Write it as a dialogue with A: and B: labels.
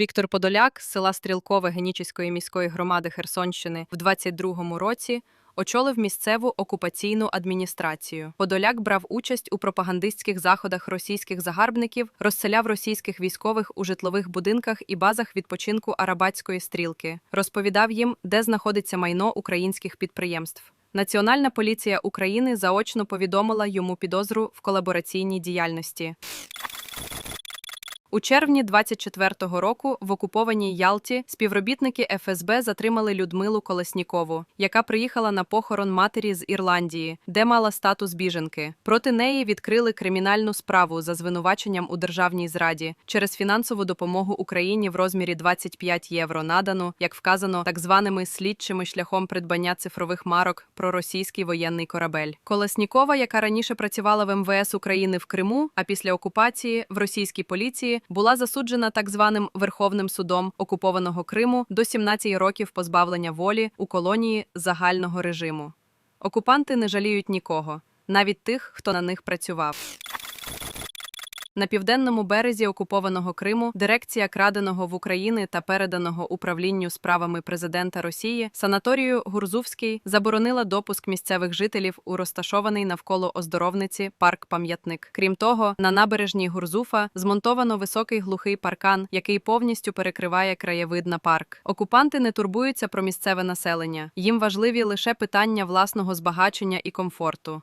A: Віктор Подоляк з села Стрілкове Генічеської міської громади Херсонщини в 22-му році очолив місцеву окупаційну адміністрацію. Подоляк брав участь у пропагандистських заходах російських загарбників, розселяв російських військових у житлових будинках і базах відпочинку Арабатської стрілки, розповідав їм, де знаходиться майно українських підприємств. Національна поліція України заочно повідомила йому підозру в колабораційній діяльності. У червні 24-го року в окупованій Ялті співробітники ФСБ затримали Людмилу Колеснікову, яка приїхала на похорон матері з Ірландії, де мала статус біженки. Проти неї відкрили кримінальну справу за звинуваченням у державній зраді через фінансову допомогу Україні в розмірі 25 євро надану, як вказано, так званими слідчими шляхом придбання цифрових марок про російський воєнний корабель. Колеснікова, яка раніше працювала в МВС України в Криму, а після окупації в російській поліції була засуджена так званим Верховним судом окупованого Криму до 17 років позбавлення волі у колонії загального режиму. Окупанти не жаліють нікого, навіть тих, хто на них працював. На південному березі окупованого Криму дирекція краденого в Україні та переданого управлінню справами президента Росії санаторію Гурзувський заборонила допуск місцевих жителів у розташований навколо оздоровниці парк-пам'ятник. Крім того, на набережній Гурзуфа змонтовано високий глухий паркан, який повністю перекриває краєвид на парк. Окупанти не турбуються про місцеве населення. Їм важливі лише питання власного збагачення і комфорту.